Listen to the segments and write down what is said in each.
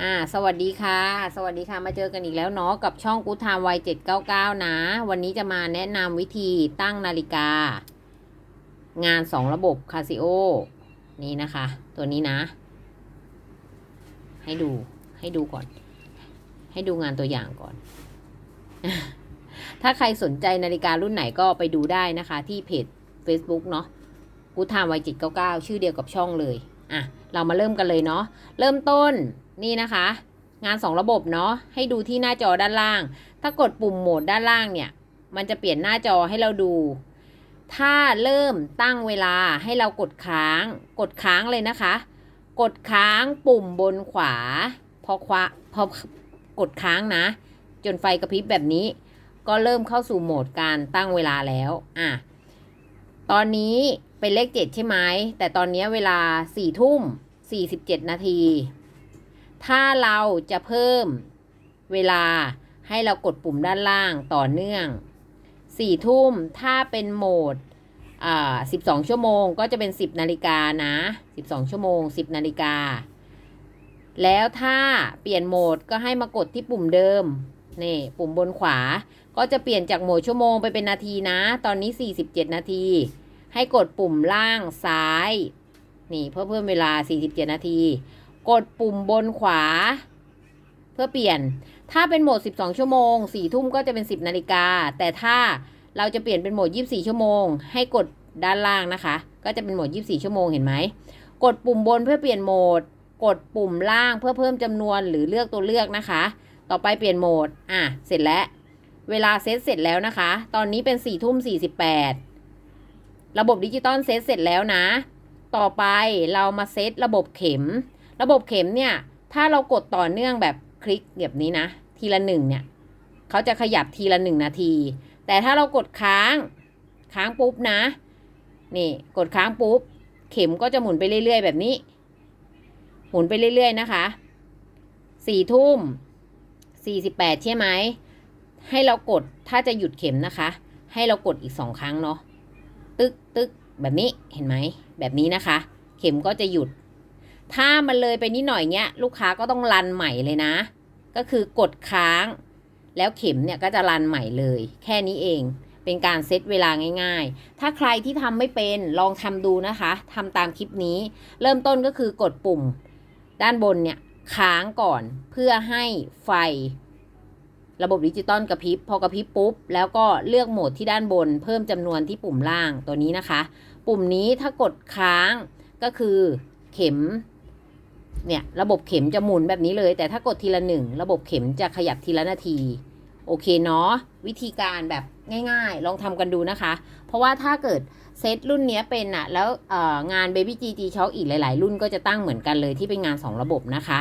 อ่าสวัสดีค่ะ สวัสดีค่ะมาเจอกันอีกแล้วเนาะกับช่องกู o ไทม์วัยเจ็ดเก้าเก้านะ วันนี้จะมาแนะนำวิธีตั้งนาฬิกา งานสองระบบคาซิโอนี่นะคะ ตัวนี้นะ ให้ดูให้ดูก่อน ให้ดูงานตัวอย่างก่อน ถ้าใครสนใจนาฬิการุ่นไหนก็ไปดูได้นะคะ ที่เพจ Facebook เนาะกู o ไทม์วัยเจ็ดเก้าเก้าชื่อเดียวกับช่องเลยอะเรามาเริ่มกันเลยเนาะเริ่มต้น นี่นะคะ งาน 2 ระบบเนาะให้ดูที่หน้าจอด้านล่าง ถ้ากดปุ่มโหมดด้านล่างเนี่ย มันจะเปลี่ยนหน้าจอให้เราดู ถ้าเริ่มตั้งเวลาให้เรากดค้าง กดค้างเลยนะคะ กดค้างปุ่มบนขวา พอคว้าพอกดค้างนะ จนไฟกระพริบแบบนี้ ก็เริ่มเข้าสู่โหมดการตั้งเวลาแล้วอะตอนนี้เป็นเลขเจ็ดใช่ไหมแต่ตอนนี้เวลาสี่ทุ่มสี่สิบเจ็ดนาที ถ้าเราจะเพิ่มเวลาให้เรากดปุ่มด้านล่างต่อเนื่องสี่ทุ่มถ้าเป็นโหมดอ่าสิบสองชั่วโมงก็จะเป็นสิบนาฬิกานะสิบสองชั่วโมงสิบนาฬิกา แล้วถ้าเปลี่ยนโหมดก็ให้มากดที่ปุ่มเดิม นี่ ปุ่มบนขวา ก็จะเปลี่ยนจากโหมดชั่วโมงไปเป็นนาทีนะ ตอนนี้47นาที ให้กดปุ่มล่างซ้าย นี่เพื่อเพิ่มเวลา47นาที กดปุ่มบนขวา เพื่อเปลี่ยน ถ้าเป็นโหมด 12 ชั่วโมง 4 ทุ่มก็จะเป็น 10 นาฬิกา แต่ถ้าเราจะเปลี่ยนเป็นโหมด 24 ชั่วโมง ให้กดด้านล่างนะคะ ก็จะเป็นโหมด 24 ชั่วโมงเห็นไหม กดปุ่มบนเพื่อเปลี่ยนโหมด กดปุ่มล่างเพื่อเพิ่มจำนวนหรือเลือกตัวเลือกนะคะ ต่อไปเปลี่ยนโหมด อะ เสร็จแล้ว เวลาเซตเสร็จแล้วนะคะ ตอนนี้เป็น4ี่ทุ่ม48 ระบบดิจิตอลเซตเสร็จแล้วนะ ต่อไปเรามาเซตระบบเข็ม ระบบเข็มเนี่ย ถ้าเรากดต่อเนื่องแบบคลิกแบบนี้นะ ทีละหนึ่งเนี่ยเขาจะขยับทีละหนึ่งนาที แต่ถ้าเรากดค้างค้างปุ๊บนะ นี่กดค้างปุ๊บ เข็มก็จะหมุนไปเรื่อย ๆ แบบนี้ หมุนไปเรื่อย ๆ นะคะสี่ทุ่มสี่สิบแปดใช่ไหมให้เรากดถ้าจะหยุดเข็มนะคะ ให้เรากดอีกสองครั้งเนาะตึกตึกแบบนี้เห็นไหมแบบนี้นะคะ เข็มก็จะหยุด ถ้ามันเลยไปนิดหน่อยเนี้ย ลูกค้าก็ต้องรันใหม่เลยนะ ก็คือกดค้าง แล้วเข็มเนี่ยก็จะรันใหม่เลย แค่นี้เองเป็นการเซตเวลาง่าย ๆ ถ้าใครที่ทำไม่เป็นลองทำดูนะคะทำตามคลิปนี้ เริ่มต้นก็คือกดปุ่ม ด้านบนเนี่ยค้างก่อนเพื่อให้ไฟ ระบบดิจิตอลกระพริบพอกระพริบปุ๊บ แล้วก็เลือกโหมดที่ด้านบน เพิ่มจำนวนที่ปุ่มล่างตัวนี้นะคะ ปุ่มนี้ถ้ากดค้างก็คือเข็ม เนี่ยระบบเข็มจะหมุนแบบนี้เลย แต่ถ้ากดทีละหนึ่งระบบเข็มจะขยับทีละนาที โอเคเนาะวิธีการแบบง่ายๆ ลองทำกันดูนะคะ เพราะว่าถ้าเกิดเซตรุ่นเนี้ยเป็นอะแล้วงาน Baby G G Shock อีกหลาย ๆ รุ่นก็จะตั้งเหมือนกันเลยที่เป็นงาน 2 ระบบนะคะ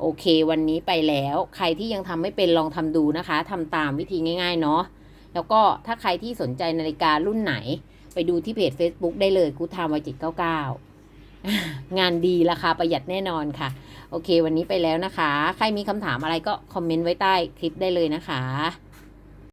โอเค วันนี้ไปแล้ว ใครที่ยังทำไม่เป็นลองทำดูนะคะทำตามวิธีง่าย ๆ เนาะแล้วก็ถ้าใครที่สนใจนาฬิการุ่นไหน ไปดูที่เพจ Facebook ได้เลยกูทามวัยจิตเก้าเก้า งานดีราคาประหยัดแน่นอนค่ะ โอเค วันนี้ไปแล้วนะคะ ใครมีคำถามอะไรก็คอมเมนต์ไว้ใต้คลิปได้เลยนะคะ